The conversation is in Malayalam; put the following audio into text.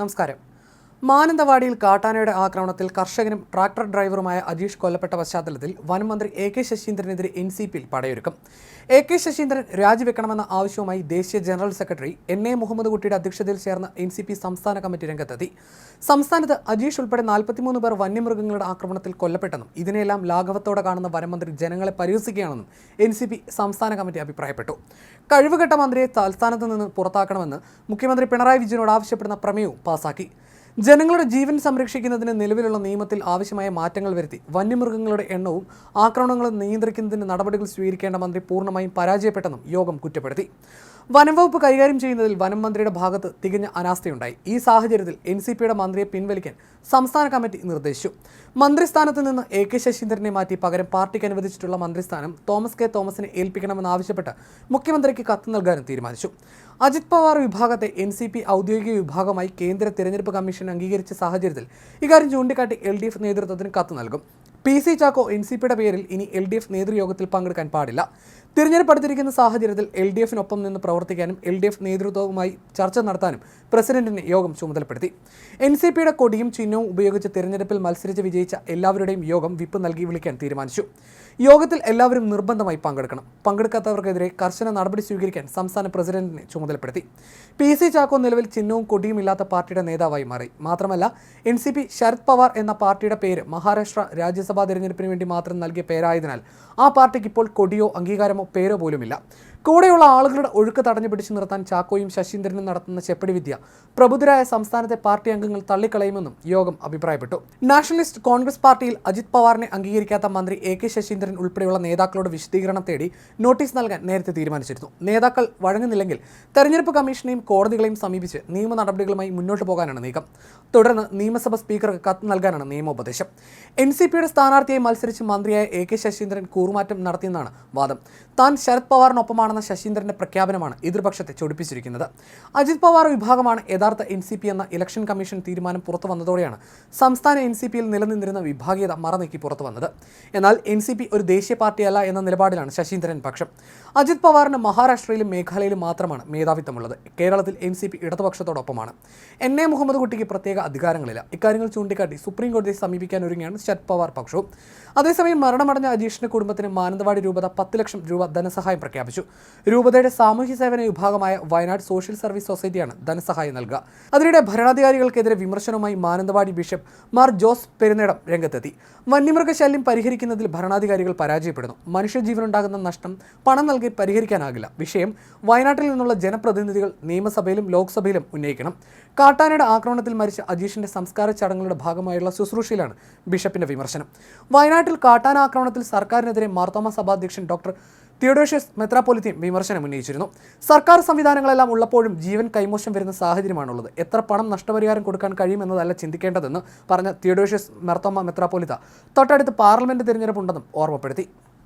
നമസ്കാരം. മാനന്തവാടിയിൽ കാട്ടാനയുടെ ആക്രമണത്തിൽ കർഷകനും ട്രാക്ടർ ഡ്രൈവറുമായ അജീഷ് കൊല്ലപ്പെട്ട പശ്ചാത്തലത്തിൽ വനമന്ത്രി എ കെ ശശീന്ദ്രനെതിരെ എൻ സി പിയിൽ പടയൊരുക്കം. എ കെ ശശീന്ദ്രൻ രാജിവെക്കണമെന്ന ആവശ്യവുമായി ദേശീയ general secretary N A Muhammad കുട്ടിയുടെ അധ്യക്ഷതയിൽ ചേർന്ന എൻ സി പി സംസ്ഥാന കമ്മിറ്റി രംഗത്തെത്തി. സംസ്ഥാനത്ത് അജീഷ് ഉൾപ്പെടെ നാൽപ്പത്തിമൂന്ന് പേർ വന്യമൃഗങ്ങളുടെ ആക്രമണത്തിൽ കൊല്ലപ്പെട്ടെന്നും ഇതിനെല്ലാം ലാഘവത്തോടെ കാണുന്ന വനമന്ത്രി ജനങ്ങളെ പരിഹസിക്കുകയാണെന്നും എൻ സി പി സംസ്ഥാന കമ്മിറ്റി അഭിപ്രായപ്പെട്ടു. കഴിവുകെട്ട മന്ത്രിയെ തൽസ്ഥാനത്ത് നിന്ന് പുറത്താക്കണമെന്ന് മുഖ്യമന്ത്രി പിണറായി വിജയനോട് ആവശ്യപ്പെടുന്ന പ്രമേയവും പാസാക്കി. ജനങ്ങളുടെ ജീവൻ സംരക്ഷിക്കുന്നതിന് നിലവിലുള്ള നിയമത്തിൽ ആവശ്യമായ മാറ്റങ്ങൾ വരുത്തി. വന്യമൃഗങ്ങളുടെ എണ്ണവും ആക്രമണങ്ങളും നിയന്ത്രിക്കുന്നതിന് നടപടികൾ സ്വീകരിക്കേണ്ട മന്ത്രി പൂർണമായും പരാജയപ്പെട്ടെന്നും യോഗം കുറ്റപ്പെടുത്തി. വനംവകുപ്പ് കൈകാര്യം ചെയ്യുന്നതിൽ വനം മന്ത്രിയുടെ ഭാഗത്ത് തികഞ്ഞ അനാസ്ഥയുണ്ടായി. ഈ സാഹചര്യത്തിൽ എൻ സി പിയുടെ മന്ത്രിയെ പിൻവലിക്കാൻ സംസ്ഥാന കമ്മിറ്റി നിർദ്ദേശിച്ചു. മന്ത്രിസ്ഥാനത്ത് നിന്ന് എ കെ ശശീന്ദ്രനെ മാറ്റി പകരം പാർട്ടിക്ക് അനുവദിച്ചിട്ടുള്ള മന്ത്രിസ്ഥാനം തോമസ് കെ തോമസിനെ ഏൽപ്പിക്കണമെന്നാവശ്യപ്പെട്ട് മുഖ്യമന്ത്രിക്ക് കത്ത് നൽകാനും തീരുമാനിച്ചു. അജിത് പവാർ വിഭാഗത്തെ എൻ സി പി ഔദ്യോഗിക വിഭാഗമായി കേന്ദ്ര തിരഞ്ഞെടുപ്പ് കമ്മീഷൻ അംഗീകരിച്ച സാഹചര്യത്തിൽ ഇക്കാര്യം ചൂണ്ടിക്കാട്ടി എൽ ഡി എഫ് നേതൃത്വത്തിന് കത്ത് നൽകും. P C Chacko N C പിയുടെ പേരിൽ ഇനി എൽ ഡി എഫ് നേതൃയോഗത്തിൽ പങ്കെടുക്കാൻ പാടില്ല. തിരഞ്ഞെടുപ്പ് അടുത്തിരിക്കുന്ന സാഹചര്യത്തിൽ എൽ ഡി എഫിനൊപ്പം നിന്ന് പ്രവർത്തിക്കാനും എൽ ഡി എഫ് നേതൃത്വവുമായി ചർച്ച നടത്താനും പ്രസിഡന്റിനെ യോഗം ചുമതലപ്പെടുത്തി. എൻ സി പിയുടെ കൊടിയും ചിഹ്നവും ഉപയോഗിച്ച് തിരഞ്ഞെടുപ്പിൽ മത്സരിച്ച് വിജയിച്ച എല്ലാവരുടെയും യോഗം വിപ്പ് നൽകി വിളിക്കാൻ തീരുമാനിച്ചു. യോഗത്തിൽ എല്ലാവരും നിർബന്ധമായി പങ്കെടുക്കണം. പങ്കെടുക്കാത്തവർക്കെതിരെ കർശന നടപടി സ്വീകരിക്കാൻ സംസ്ഥാന പ്രസിഡന്റിനെ ചുമതലപ്പെടുത്തി. പി സി ചാക്കോ നിലവിൽ ചിഹ്നവും കൊടിയും ഇല്ലാത്ത പാർട്ടിയുടെ നേതാവായി മാറി. മാത്രമല്ല N C P Sharad Pawar എന്ന പാർട്ടിയുടെ പേര് മഹാരാഷ്ട്ര രാജ്യസഭാ തിരഞ്ഞെടുപ്പിന് വേണ്ടി മാത്രം നൽകിയ പേരായതിനാൽ ആ പാർട്ടിക്ക് ഇപ്പോൾ കൊടിയോ അംഗീകാരമോ പേരോ പോലുമില്ല. കൂടെയുള്ള ആളുകളുടെ ഒഴുക്ക് തടഞ്ഞു പിടിച്ചു നിർത്താൻ ചാക്കോയും ശശീന്ദ്രനും നടത്തുന്ന ചെപ്പടി വിദ്യ പ്രബുദ്ധരായ സംസ്ഥാനത്തെ പാർട്ടി അംഗങ്ങൾ തള്ളിക്കളയുമെന്നും യോഗം അഭിപ്രായപ്പെട്ടു. നാഷണലിസ്റ്റ് കോൺഗ്രസ് പാർട്ടിയിൽ അജിത് പവാറിനെ അംഗീകരിക്കാത്ത മന്ത്രി എ കെ ശശീന്ദ്രൻ ഉൾപ്പെടെയുള്ള നേതാക്കളോട് വിശദീകരണം തേടി നോട്ടീസ് നൽകാൻ നേരത്തെ തീരുമാനിച്ചിരുന്നു. നേതാക്കൾ വഴങ്ങുന്നില്ലെങ്കിൽ തെരഞ്ഞെടുപ്പ് കമ്മീഷനെയും കോടതികളെയും സമീപിച്ച് നിയമ നടപടികളുമായി മുന്നോട്ട് പോകാനാണ് നീക്കം. തുടർന്ന് നിയമസഭ സ്പീക്കർക്ക് കത്ത് നൽകാനാണ് നിയമോപദേശം. എൻ സി പിയുടെ സ്ഥാനാർത്ഥിയായി മത്സരിച്ച് മന്ത്രിയായ എ കെ ശശീന്ദ്രൻ കൂറുമാറ്റം നടത്തിയെന്നാണ് വാദം. താൻ ശരത് പവാറിനൊപ്പമാണെന്ന ശശീന്ദ്രന്റെ പ്രഖ്യാപനമാണ് എതിർപക്ഷത്തെ ചൊടിപ്പിച്ചിരിക്കുന്നത്. അജിത് പവാർ വിഭാഗമാണ് യഥാർത്ഥ എൻ സി പി എന്ന ഇലക്ഷൻ കമ്മീഷൻ തീരുമാനം പുറത്തു വന്നതോടെയാണ് സംസ്ഥാന എൻ സി പിയിൽ നിലനിന്നിരുന്ന വിഭാഗീയത മറനീക്കി പുറത്തു വന്നത്. എന്നാൽ എൻ സി പി ഒരു ദേശീയ പാർട്ടിയല്ല എന്ന നിലപാടിലാണ് ശശീന്ദ്രൻ പക്ഷം. അജിത് പവാറിന് മഹാരാഷ്ട്രയിലും മേഘാലയയിലും മാത്രമാണ് മേധാവിത്വമുള്ളത്. കേരളത്തിൽ എൻ സി പി ഇടതുപക്ഷത്തോടൊപ്പമാണ്. എൻ എ മുഹമ്മദ് കുട്ടിക്ക് പ്രത്യേക അധികാരങ്ങളില്ല. ഇക്കാര്യങ്ങൾ ചൂണ്ടിക്കാട്ടി സുപ്രീം കോടതിയെ സമീപിക്കാൻ ഒരുങ്ങിയാണ് ശരത് പവാർ പക്ഷവും. അതേസമയം മരണമടഞ്ഞ അജീഷിന്റെ കുടുംബത്തിന് മാനന്തവാടി രൂപത പത്ത് ലക്ഷം രൂപ ധനസഹായം പ്രഖ്യാപിച്ചു. രൂപതയുടെ സാമൂഹ്യ സേവന വിഭാഗമായ വയനാട് സോഷ്യൽ സർവീസ് സൊസൈറ്റിയാണ് ധനസഹായം നൽകുക. അതിനിടെ ഭരണാധികാരികൾക്കെതിരെ വിമർശനവുമായി മാനന്തവാടി ബിഷപ്പ് മാർ ജോസ് പെരുന്നേടം രംഗത്തെത്തി. വന്യമൃഗശല്യം പരിഹരിക്കുന്നതിൽ ഭരണാധികാരികൾ പരാജയപ്പെടുന്നു. മനുഷ്യജീവനുണ്ടാകുന്ന നഷ്ടം പണം നൽകി പരിഹരിക്കാനാകില്ല. വിഷയം വയനാട്ടിൽ നിന്നുള്ള ജനപ്രതിനിധികൾ നിയമസഭയിലും ലോക്സഭയിലും ഉന്നയിക്കണം. കാട്ടാനയുടെ ആക്രമണത്തിൽ മരിച്ച അജീഷിന്റെ സംസ്കാര ചടങ്ങുകളുടെ ഭാഗമായുള്ള ശുശ്രൂഷയിലാണ് ബിഷപ്പിന്റെ വിമർശനം. വയനാട്ടിൽ കാട്ടാന ആക്രമണത്തിൽ സർക്കാരിനെതിരെ മാർത്തോമ സഭാധ്യക്ഷൻ ഡോക്ടർ തിയോഡോഷ്യസ് മെത്രാപ്പൊലിത്തിയും വിമർശനം ഉന്നയിച്ചിരുന്നു. സർക്കാർ സംവിധാനങ്ങളെല്ലാം ഉള്ളപ്പോഴും ജീവൻ കൈമോശം വരുന്ന സാഹചര്യമാണുള്ളത്. എത്ര പണം നഷ്ടപരിഹാരം കൊടുക്കാൻ കഴിയുമെന്നതല്ല ചിന്തിക്കേണ്ടതെന്ന് പറഞ്ഞ തിയോഡോഷ്യസ് മെർത്തോമ മെത്രാപ്പൊലിത്ത തൊട്ടടുത്ത് പാർലമെന്റ് തിരഞ്ഞെടുപ്പുണ്ടെന്നും ഓർമ്മപ്പെടുത്തി.